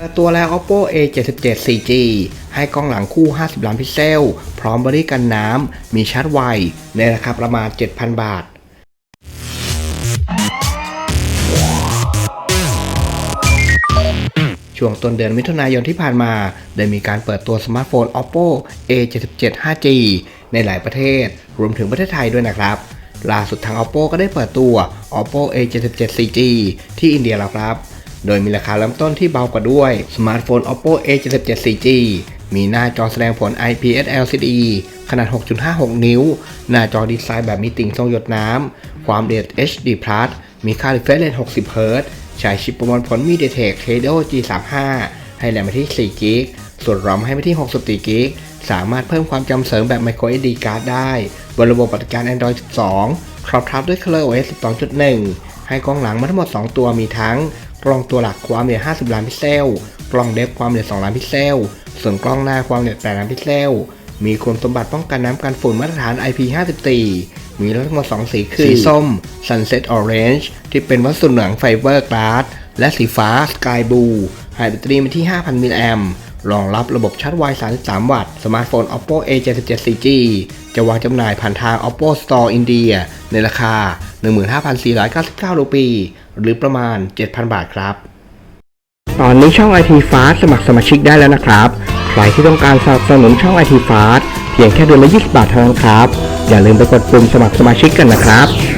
เปิดตัวแล้ว oppo a 7 7 4g ให้กล้องหลังคู่ 50 ล้านพิกเซล พร้อมบริกันน้ำ มีชาร์จไว ในราคาประมาณ 7,000 บาท ช่วงต้นเดือนมิถุนายนที่ผ่านมา ได้มีการเปิดตัวสมาร์ทโฟน oppo a 7 7 5g ในหลายประเทศ รวมถึงประเทศไทยด้วยนะครับ ล่าสุดทาง oppo ก็ได้เปิดตัว oppo a 7 7 4g ที่อินเดียแล้วครับ โดยมีราคาเริ่มต้นที่เบากว่าด้วย สมาร์ทโฟน oppo a 7 7 4g มีหน้าจอแสดงผล IPS LCD ขนาด 6.56 นิ้ว หน้าจอดีไซน์แบบมีติ่งทรงหยดน้ำ ความละเอียด HD+ มีค่า refresh rate 60 Hz ใช้ชิปประมวลผล MediaTek Helio G35 ให้แรมไปที่4 g b ส่วน ROM ให้ไปที่64 g b สามารถเพิ่มความจำเสริมแบบ microSD card ได้บนระบบปฏิบัติการ Android 12 ครอบทับด้วย ColorOS 12.1 ให้กล้องหลังมาทั้งหมด 2 ตัวมีทั้ง กล้องตัวหลักความละเอียด50 ล้านพิกเซล กล้องเดฟความละเอียด2ล้านพิกเซล ส่วนกล้องหน้าความละเอียด8ล้านพิกเซล มีคุณสมบัติป้องกันน้ำกันฝุ่นมาตรฐาน IP54 มีทั้งหมด2สีคือ สีส้ม Sunset Orange ที่เป็นวัสดุหนังไฟเบอร์กลาสและสีฟ้า Sky Blue ให้แบตเตอรี่มาที่ 5,000 มิลลิแอมป์รองรับระบบชาร์จไว 33 วัตต์ สมาร์ทโฟน oppo a 7 7 4g จะวางจำหน่ายผ่านทาง oppo store อินเดียในราคา 15,499รูปี หรือประมาณ 7,000 บาทครับ ตอนนี้ช่อง IT Fast สมัครสมาชิกได้แล้วนะครับ ใครที่ต้องการสนับสนุนช่อง IT Fast เพียงแค่เดือนละ20 บาทเท่านั้นครับ อย่าลืมไปกดปุ่มสมัครสมาชิกกันนะครับ